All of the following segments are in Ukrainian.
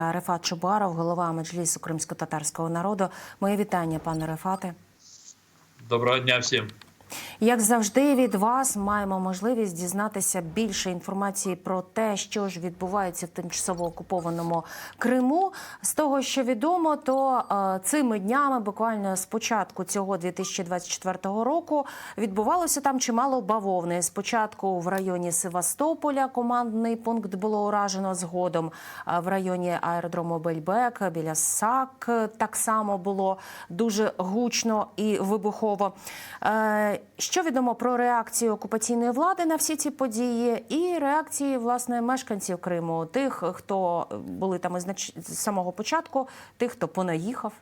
Рефат Чубаров, голова Меджлісу кримсько-татарського народу. Моє вітання, пане Рефате. Доброго дня всім. Як завжди, від вас маємо можливість дізнатися більше інформації про те, що ж відбувається в тимчасово окупованому Криму. З того, що відомо, то е, цими днями, буквально з початку цього 2024 року, відбувалося там чимало бавовни. Спочатку в районі Севастополя командний пункт було уражено згодом. е, В районі аеродрому Бельбек біля САК е, так само було дуже гучно і вибухово. Е, Що відомо про реакцію окупаційної влади на всі ці події, і реакції власне мешканців Криму, тих, хто були там із самого початку, тих, хто понаїхав.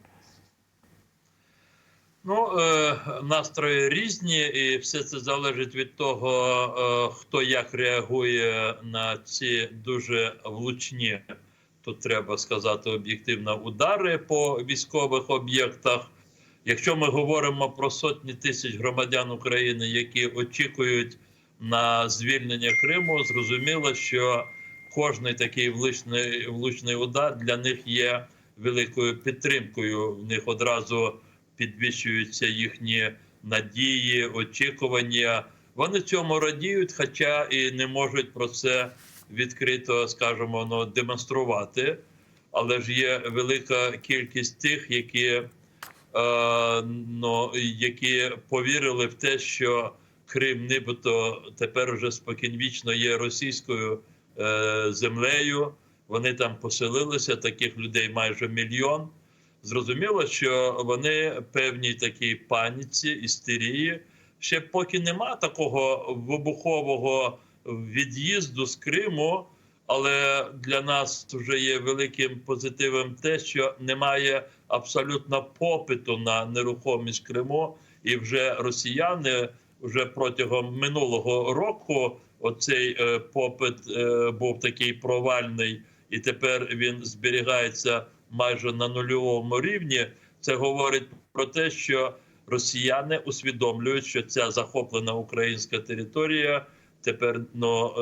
Ну, е, настрої різні, і все це залежить від того, е, хто як реагує на ці дуже влучні, тут треба сказати об'єктивно, удари по військових об'єктах. Якщо ми говоримо про сотні тисяч громадян України, які очікують на звільнення Криму, зрозуміло, що кожний такий влучний, влучний удар для них є великою підтримкою. В них одразу підвищуються їхні надії, очікування. Вони цьому радіють, хоча і не можуть про це відкрито, скажімо, ну, демонструвати. Але ж є велика кількість тих, які ну, які повірили в те, що Крим, нібито тепер вже спокінвічно є російською е, землею. Вони там поселилися, таких людей майже мільйон. Зрозуміло, що вони певній такій паніці, істерії. Ще поки нема такого вибухового від'їзду з Криму, але для нас вже є великим позитивом те, що немає абсолютно попиту на нерухомість Криму, і вже росіяни вже протягом минулого року оцей е, попит е, був такий провальний, і тепер він зберігається майже на нульовому рівні. Це говорить про те, що росіяни усвідомлюють, що ця захоплена українська територія тепер ну,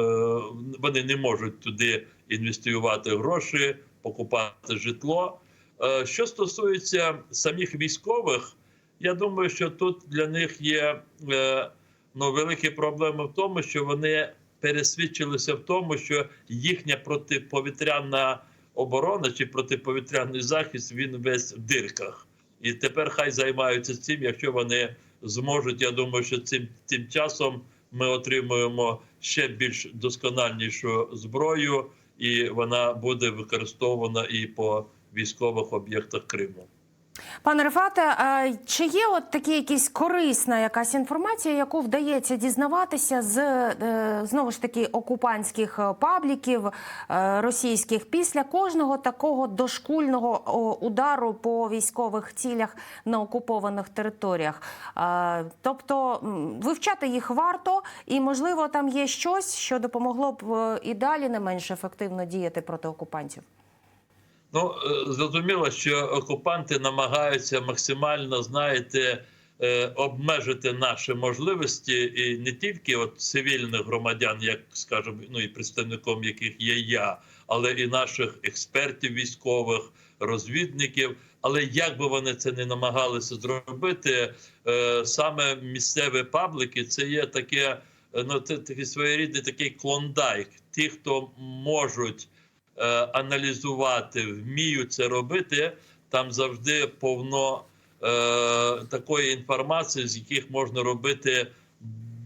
вони не можуть туди інвестувати гроші, покупати житло. Е, Що стосується самих військових, я думаю, що тут для них є е, ну, великі проблеми в тому, що вони пересвідчилися в тому, що їхня протиповітряна оборона чи протиповітряний захист він весь в дирках. І тепер хай займаються цим, якщо вони зможуть. Я думаю, що цим тим часом ми отримуємо ще більш доскональнішу зброю, і вона буде використована і по військових об'єктах Криму. Пане Рефате, чи є от такі якісь корисна якась інформація, яку вдається дізнаватися з е, знову ж таки окупантських е, пабліків е, російських після кожного такого дошкульного удару по військових цілях на окупованих територіях? Тобто вивчати їх варто, і можливо там є щось, що допомогло б і далі не менш ефективно діяти проти окупантів. Ну е, зрозуміло, що окупанти намагаються максимально, знаєте, е, обмежити наші можливості, і не тільки от цивільних громадян, як скажемо, ну і представником яких є я, але і наших експертів військових, розвідників. Але як би вони це не намагалися зробити, е, саме місцеві пабліки це є таке, ну це такий своєрідний такий клондайк. Ті, хто можуть аналізувати, вміють це робити. Там завжди повно е, такої інформації, з яких можна робити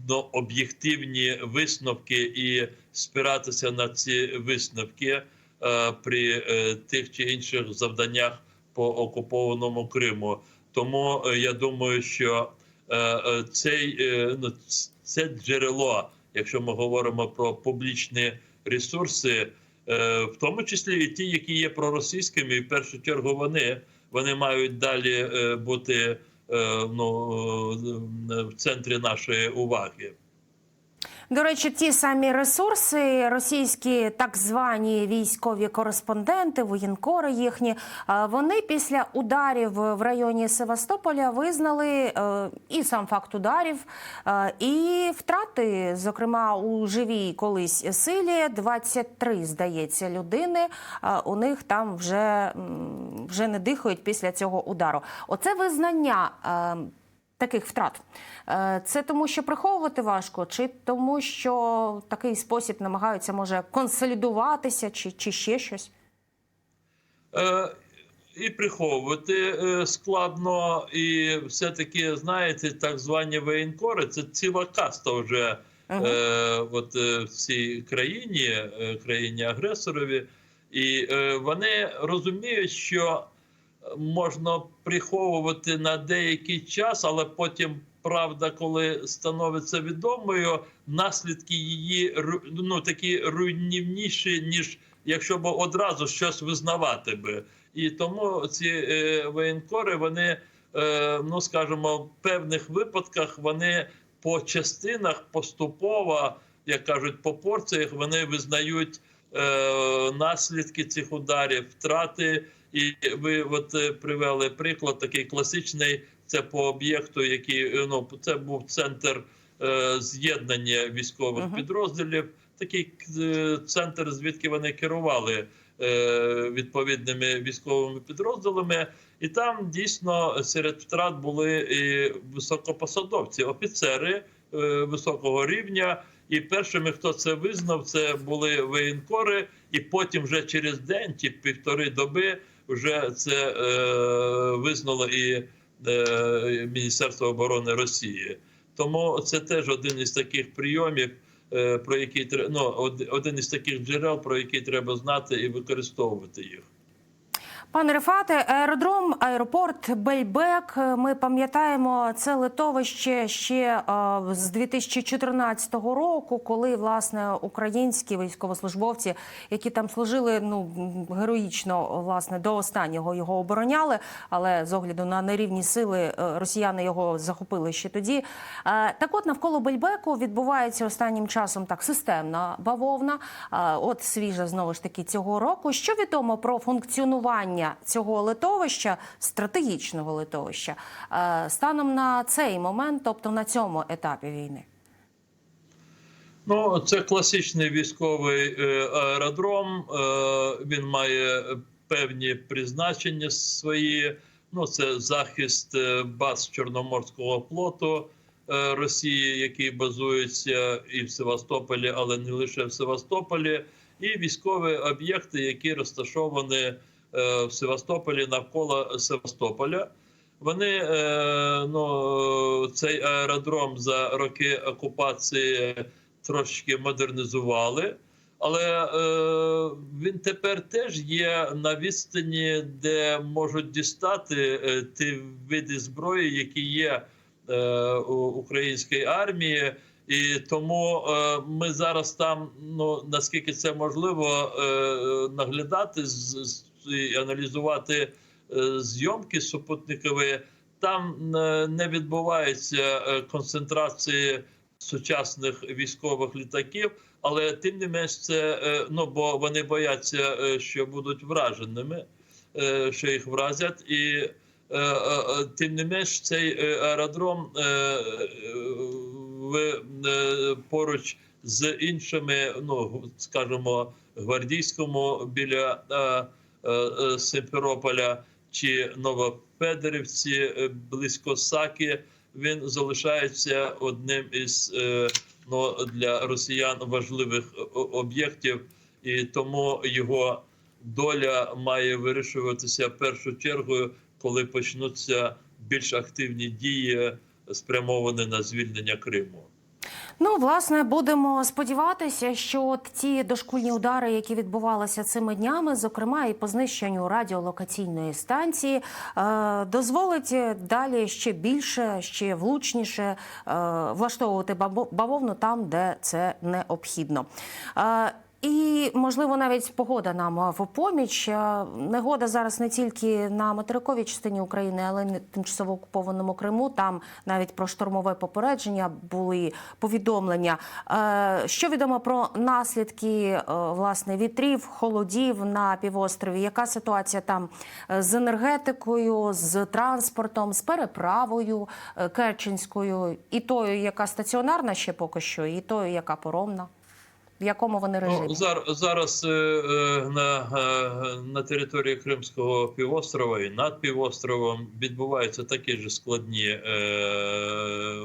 ну, об'єктивні висновки і спиратися на ці висновки е, при е, тих чи інших завданнях по окупованому Криму. Тому е, я думаю, що е, е, цей е, ну, це джерело, якщо ми говоримо про публічні ресурси, е, в тому числі і ті, які є проросійськими, в першу чергу вони, вони мають далі е, бути е, ну, е, в центрі нашої уваги. До речі, ті самі ресурси, російські так звані військові кореспонденти, воєнкори їхні, е, вони після ударів в районі Севастополя визнали е, і сам факт ударів, е, і втрати, зокрема у живій колись силі, 23, здається, людини. У них там вже, вже не дихають після цього удару. Оце визнання. Таких втрат. Е, Це тому, що приховувати важко, чи тому, що в такий спосіб намагаються може консолідуватися, чи, чи ще щось? Е, і приховувати е, складно, і все-таки, знаєте, так звані воєнкори це ціла каста вже Мгм. е, от, е, в цій країні, країні агресорові. І е, вони розуміють, що можна приховувати на деякий час, але потім правда, коли становиться відомою, наслідки її ну такі руйнівніші, ніж якщо б одразу щось визнавати би. І тому ці е, воєнкори, вони, е, ну скажімо, в певних випадках вони по частинах поступово, як кажуть, по порціях вони визнають е, наслідки цих ударів, втрати. І ви от е, привели приклад такий класичний. Це по об'єкту, який е, ну це був центр е, з'єднання військових Мгм. підрозділів. Такий е, центр, звідки вони керували е, відповідними військовими підрозділами, і там дійсно серед втрат були і високопосадовці, офіцери е, високого рівня. І першими, хто це визнав, це були воєнкори, і потім вже через день, ті півтори доби, вже це е, визнало і е, Міністерство оборони Росії. Тому це теж один із таких прийомів, е, про тре- ну, один із таких джерел, про які треба знати і використовувати їх. Пане Рефате, аеродром, аеропорт Бельбек. Ми пам'ятаємо це литовище ще е, з 2014 року, коли власне українські військовослужбовці, які там служили, ну героїчно власне до останнього його обороняли. Але з огляду на нерівні сили е, росіяни його захопили ще тоді. Е, Так, от навколо Бельбеку відбувається останнім часом так системна бавовна. От свіжа знову ж таки цього року. Що відомо про функціонування цього литовища, стратегічного литовища, е, станом на цей момент, тобто на цьому етапі війни? Ну, це класичний військовий е, аеродром. Е, він має певні призначення свої. Ну, це захист баз Чорноморського флоту Росії, який базується і в Севастополі, але не лише в Севастополі, і військові об'єкти, які розташовані в Севастополі навколо Севастополя. Вони е, ну, цей аеродром за роки окупації трошки модернізували, але е, він тепер теж є на відстані, де можуть дістати е, ті види зброї, які є е, у української армії. І тому е, ми зараз там, ну наскільки це можливо, е, наглядати з- аналізувати е, зйомки супутникові. Там е, не відбувається е, концентрації сучасних військових літаків, але тим не менш це ну бо вони бояться, що будуть враженими, що їх вразять, і тим не менш цей аеродром поруч з іншими, ну скажімо, гвардійському біля е, е, Симферополя чи Новофедерівці е, близько Саки. Він залишається одним із ну, для росіян важливих об'єктів, і тому його доля має вирішуватися першу чергу, коли почнуться більш активні дії, спрямовані на звільнення Криму. Ну, власне, будемо сподіватися, що ті дошкульні удари, які відбувалися цими днями, зокрема і по знищенню радіолокаційної станції, е, дозволить далі ще більше, ще влучніше е, влаштовувати бавовну там, де це необхідно. І можливо навіть погода нам в поміч. Негода зараз не тільки на материковій частині України, але й на тимчасово окупованому Криму. Там навіть про штормове попередження були повідомлення. Що відомо про наслідки власне вітрів, холодів на півострові? Яка ситуація там е, з енергетикою, з транспортом, з переправою е, Керченською, і тою, яка стаціонарна ще поки що, і тою, яка поромна? В якому вони режимі? Ну, зараз зараз е, е, на, е, на території Кримського півострова і над півостровом відбуваються такі ж складні е,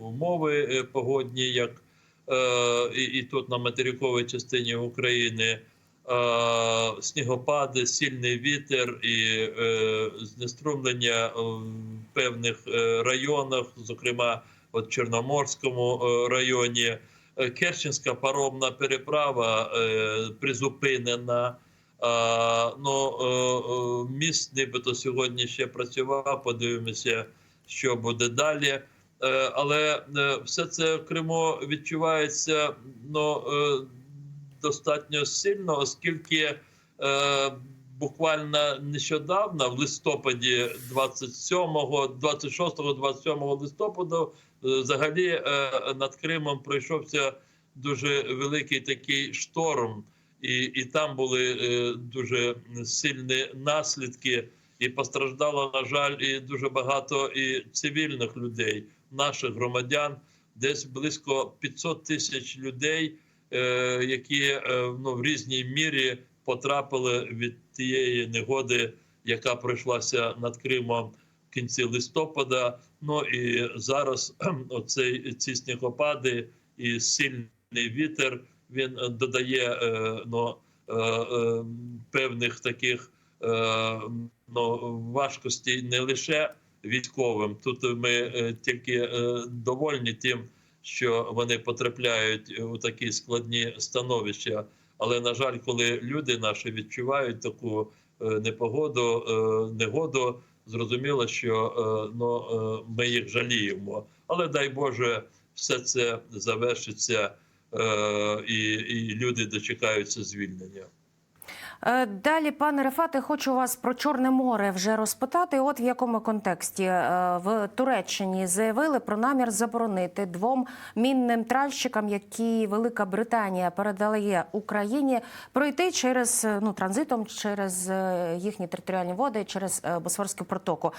умови погодні, як е, і, і тут на материковій частині України. Снігопади, сильний вітер і е, знеструмлення в певних районах, зокрема от Чорноморському районі. Е, Керченська паромна переправа е, призупинена. Ну, е, е, міст нібито сьогодні ще працював. Подивимося, що буде далі. Але все це в Криму відчувається ну, достатньо сильно, оскільки буквально нещодавно, в листопаді 27, 26, 27 листопаду, е, взагалі е, над Кримом пройшовся дуже великий такий шторм, і, і там були е, дуже сильні наслідки, і постраждало, на жаль, і дуже багато і цивільних людей, наших громадян, десь близько 500 тисяч людей, е, які е, ну, в різній мірі потрапили від тієї негоди, яка пройшлася над Кримом кінці листопада. Ну і зараз оцей ці снігопади і сильний вітер він додає е, ну, е, е, певних таких ну, важкостей не лише військовим. Тут ми тільки довольні тим, що вони потрапляють у такі складні становища. Але на жаль, коли люди наші відчувають таку непогоду, негоду, зрозуміло, що е, ну, е, ми їх жаліємо. Але дай Боже, все це завершиться, е, і, і люди дочекаються звільнення. Е, Далі, пане Рефате, хочу вас про Чорне море вже розпитати. От в якому контексті Е, в Туреччині заявили про намір заборонити двом мінним тральщикам, які Велика Британія передає Україні, пройти через е, ну транзитом через їхні територіальні води, через Босфорську протоку,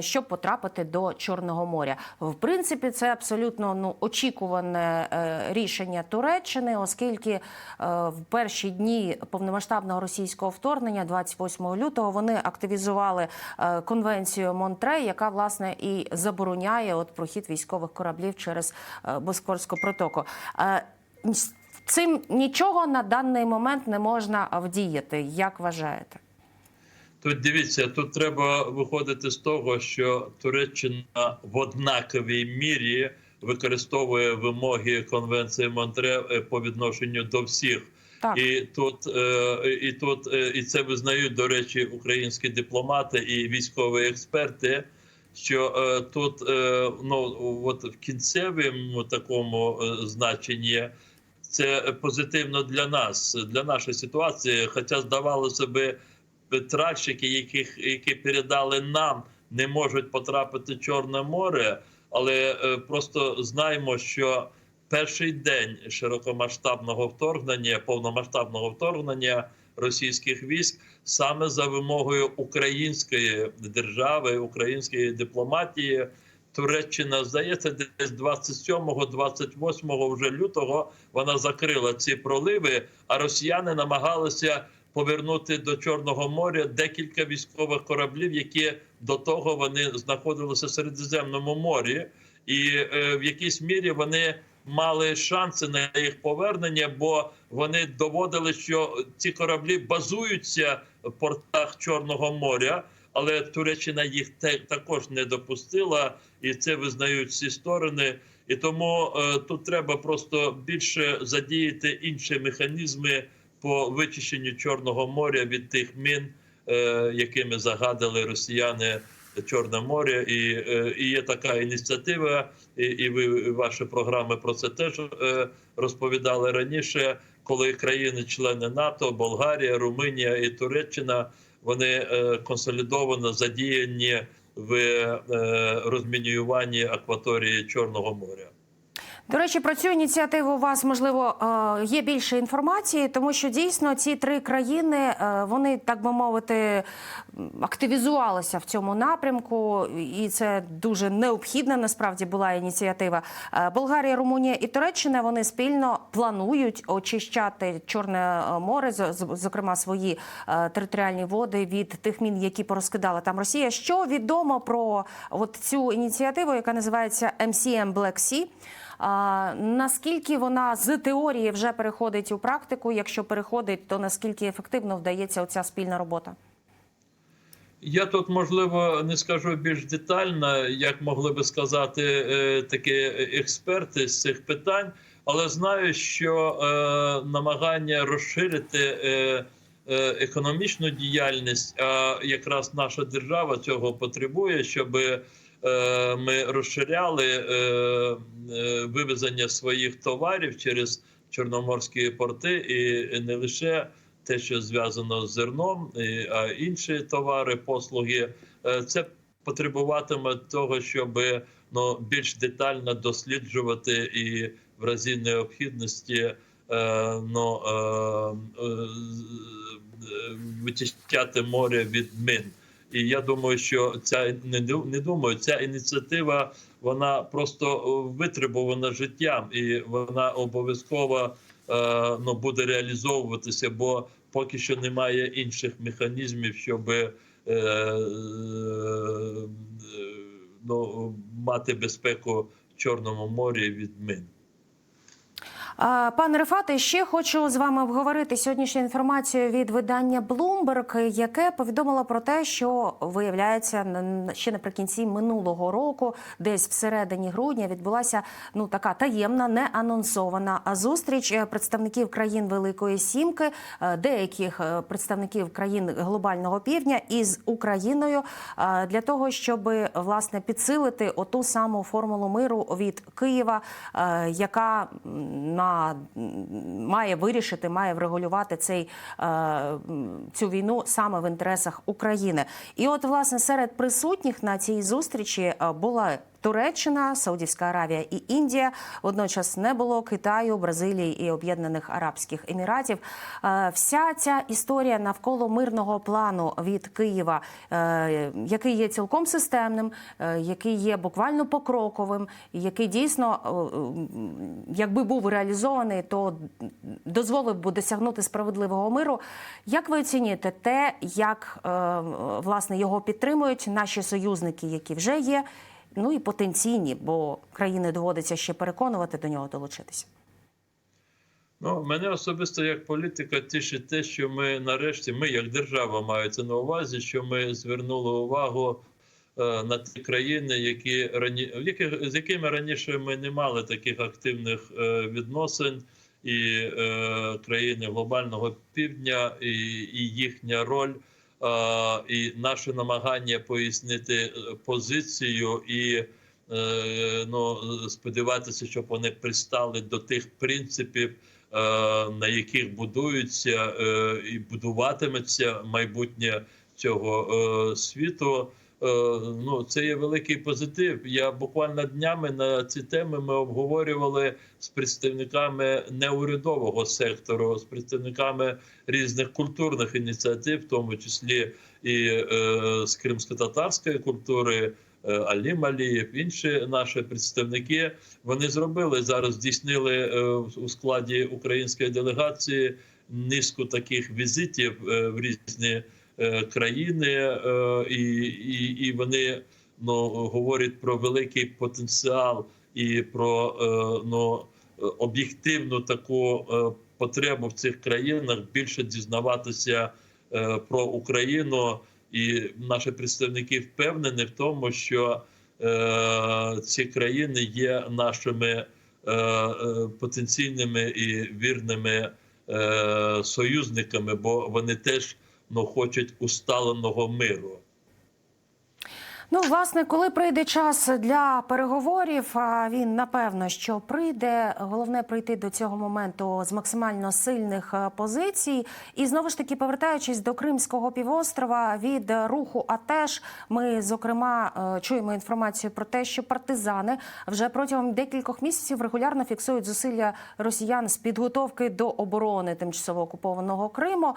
щоб потрапити до Чорного моря. В принципі, це абсолютно ну очікуване рішення Туреччини, оскільки в перші дні повномасштабного російського вторгнення, 28 лютого, вони активізували е, конвенцію Монтре, яка власне і забороняє от прохід військових кораблів через е, протоку. Е, Цим нічого на даний момент не можна вдіяти. Як вважаєте? Тут дивіться, тут треба виходити з того, що Туреччина в однаковій мірі використовує вимоги Конвенції Монтре по відношенню до всіх. Так. І тут, е, і тут е, і це визнають, до речі, українські дипломати і військові експерти. Що е, тут ну от в кінцевому такому значенні це позитивно для нас, для нашої ситуації. Хоча здавалося би, тральщики, яких які передали нам, не можуть потрапити в Чорне море, але просто знаємо, що перший день широкомасштабного вторгнення, повномасштабного вторгнення російських військ саме за вимогою української держави, української дипломатії. Туреччина здається, десь 27-28 вже лютого вона закрила ці проливи, а росіяни намагалися повернути до Чорного моря декілька військових кораблів, які до того вони знаходилися в Середземному морі, і е, в якійсь мірі вони мали шанси на їх повернення, бо вони доводили, що ці кораблі базуються в портах Чорного моря. Але Туреччина їх також не допустила, і це визнають всі сторони. І тому е, тут треба просто більше задіяти інші механізми по вичищенню Чорного моря від тих мін, е, якими загадали росіяни Чорне море. І, е, і є така ініціатива, і, і ви ваші програми про це теж е, розповідали раніше. коли країни-члени НАТО, Болгарія, Румунія і Туреччина вони е, консолідовано задіяні в розмінюванні акваторії Чорного моря. До речі, про цю ініціативу у вас можливо е, є більше інформації, тому що дійсно ці три країни е, вони так би мовити активізувалися в цьому напрямку, і це дуже необхідна насправді була ініціатива. Е, Болгарія, Румунія і Туреччина вони спільно планують очищати Чорне море, зокрема свої територіальні води від тих мін, які порозкидала там Росія. Що відомо про от цю ініціативу, яка називається MCM Black Sea? Наскільки вона з теорії вже переходить у практику? Якщо переходить, то наскільки ефективно вдається оця спільна робота? Я тут можливо не скажу більш детально, як могли би сказати е, такі експерти з цих питань, але знаю, що е, намагання розширити е, економічну діяльність, а якраз наша держава цього потребує, щоб ми розширяли е, е, вивезення своїх товарів через чорноморські порти, і не лише те, що зв'язано з зерном, а інші товари, послуги, Е, це потребуватиме того, щоб ну, більш детально досліджувати і в разі необхідності е, ну, е, е, вичищати море від мин. І я думаю, що ця не, не думаю, ця ініціатива вона просто витребувана життям, і вона обов'язково е, ну, буде реалізовуватися, бо поки що немає інших механізмів, щоб е, е, ну, мати безпеку в Чорному морі від мин. Пане Рефате, ще хочу з вами обговорити сьогоднішню інформацію від видання Bloomberg, яке повідомило про те, що виявляється ще наприкінці минулого року, десь всередині грудня, відбулася ну така таємна, не анонсована зустріч е, представників країн Великої Сімки, е, деяких е, представників країн глобального півдня із Україною для того, щоб власне підсилити оту саму формулу миру від Києва, яка м, має вирішити, має врегулювати цей е, цю війну саме в інтересах України. І от власне серед присутніх на цій зустрічі е, була. Туреччина, Саудівська Аравія і Індія водночас не було Китаю, Бразилії і Об'єднаних Арабських Еміратів. Е, Вся ця історія навколо мирного плану від Києва, е, який є цілком системним, е, який є буквально покроковим, який дійсно, якби був реалізований, то дозволив би досягнути справедливого миру. Як ви оцінюєте те, як власне його підтримують наші союзники, які вже є? Ну і потенційні, бо країни доводиться ще переконувати до нього долучитися. Ну, мене особисто як політика тішить те, що ми нарешті, ми як держава мається на увазі, що ми звернули увагу е, на ті країни, які рані... з якими раніше ми не мали таких активних е, відносин, і е, країни глобального півдня, і, їхня роль, і наше намагання пояснити е, позицію і. е, Ну, сподіватися, щоб вони пристали до тих принципів, е, на яких будуються і будуватиметься майбутнє цього світу. Е, Ну, це є великий позитив. Я буквально днями на ці теми ми обговорювали з представниками неурядового сектору, з представниками різних культурних ініціатив, в тому числі і е, з кримсько-татарської культури. е, Алім Алієв, інші наші представники вони зробили зараз, здійснили е, у складі української делегації низку таких візитів в різні країни, е, і, і, і вони ну, говорять про великий потенціал і про е, ну, е, об'єктивну таку е, потребу в цих країнах більше дізнаватися е, про Україну. І наші представники впевнені в тому, що е, ці країни є нашими е, е, потенційними і вірними е, союзниками, бо вони теж ну, хочуть усталеного миру. Ну, власне, коли прийде час для переговорів, а він напевно що прийде. Головне прийти до цього моменту з максимально сильних е, позицій. І знову ж таки, повертаючись до Кримського півострова від руху АТЕШ, ми зокрема е, чуємо інформацію про те, що партизани вже протягом декількох місяців регулярно фіксують зусилля росіян з підготовки до оборони тимчасово окупованого Криму.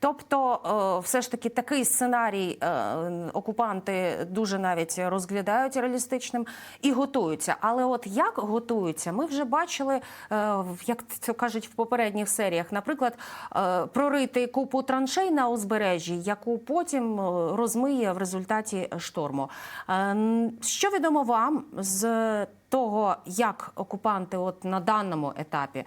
Тобто, е, все ж таки такий сценарій окупанти дуже навіть розглядають реалістичним і готуються. Але от як готуються, ми вже бачили, е, як це кажуть в попередніх серіях, наприклад, е, прорити купу траншей на узбережжі, яку потім е, розмиє в результаті шторму. Що відомо вам з того, як окупанти от на даному етапі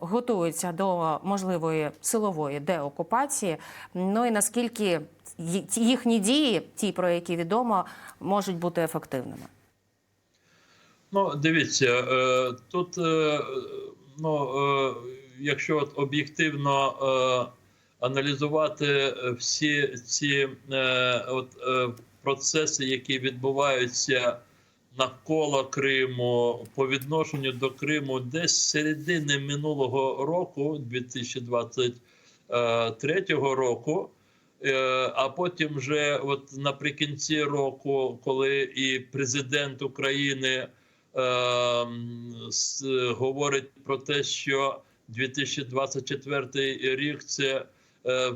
готуються до можливої силової деокупації, ну і наскільки їхні дії, ті про які відомо, можуть бути ефективними? Ну, дивіться, е, тут, е, ну, е, якщо от об'єктивно аналізувати всі ці от, процеси, які відбуваються навколо Криму по відношенню до Криму, десь з середини минулого року, 2023 року. Е, А потім вже от наприкінці року, коли і президент України е, говорить про те, що 2024 рік це е,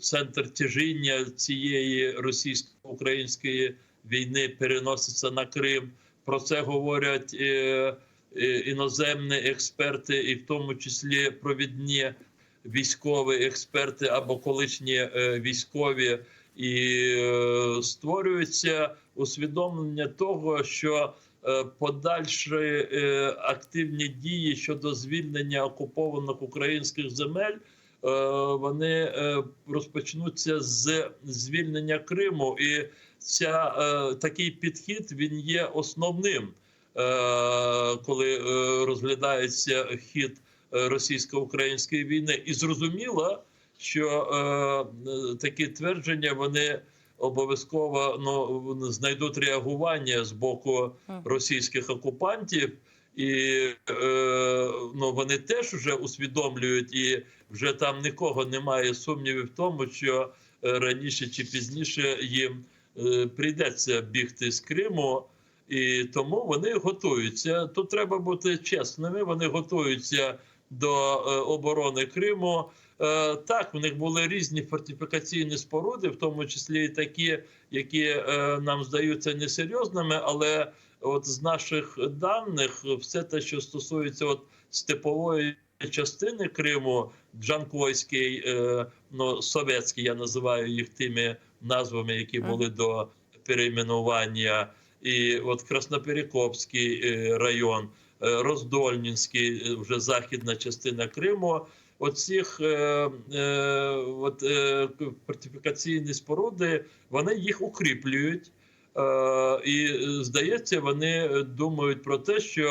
центр тяжіння цієї російсько-української війни переноситься на Крим. Про це говорять е, е, іноземні експерти, і в тому числі провідні військові експерти або колишні е, військові, і е, створюється усвідомлення того, що е, подальші активні дії щодо звільнення окупованих українських земель. Вони розпочнуться з звільнення Криму, і ця такий підхід він є основним, коли розглядається хід російсько-української війни, і зрозуміло, що е, е, такі твердження вони обов'язково ну, знайдуть реагування з боку російських окупантів. І е, ну, вони теж вже усвідомлюють, і вже там нікого немає сумнівів в тому, що е, раніше чи пізніше їм е, прийдеться бігти з Криму, і тому вони готуються. Тут треба бути чесними. Вони готуються до е, оборони Криму. Е, Так, в них були різні фортифікаційні споруди, в тому числі і такі, які е, нам здаються несерйозними, але от з наших даних, все те, що стосується от степової частини Криму, Джанкойський, ну совєтський, я називаю їх тими назвами, які були до перейменування, і от Красноперекопський район, Роздольнінський, е, вже західна частина Криму. Оцих е, е, от, е, фортифікаційні споруди вони їх укріплюють. Е, і е, здається, вони думають про те, що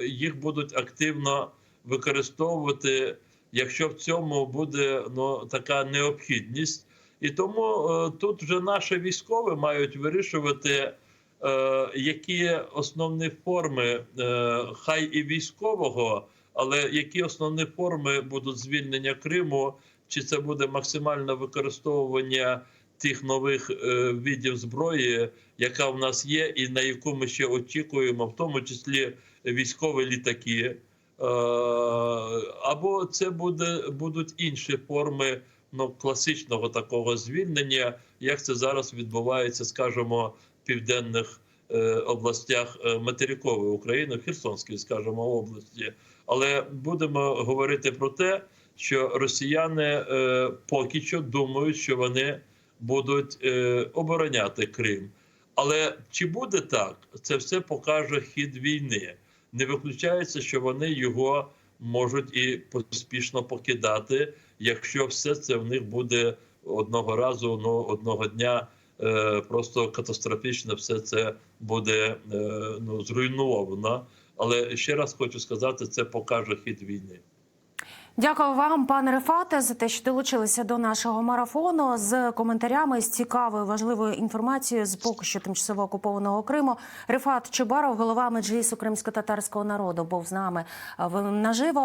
е, їх будуть активно використовувати, якщо в цьому буде ну, така необхідність. І тому е, тут вже наші військові мають вирішувати, е, які основні форми, е, хай і військового, але які основні форми будуть звільнення Криму, чи це буде максимальне використовування тих нових е, видів зброї, яка в нас є, і на яку ми ще очікуємо, в тому числі військові літаки. Е, або це буде будуть інші форми ну, класичного такого звільнення, як це зараз відбувається, скажімо, південних е, областях е, материкової України, в Херсонській, скажімо, області. Але будемо говорити про те, що росіяни е, поки що думають, що вони будуть обороняти Крим. Але чи буде так, це все покаже хід війни. Не виключається, що вони його можуть і поспішно покидати, якщо все це в них буде одного разу, ну одного дня. Е, Просто катастрофічно все це буде е, ну, зруйновано. Але ще раз хочу сказати, це покаже хід війни. Дякую вам, пане Рефате, за те, що долучилися до нашого марафону з коментарями з цікавою важливою інформацією з поки що тимчасово окупованого Криму. Рефат Чубаров, голова меджлісу кримсько-татарського народу, був з нами е, наживо.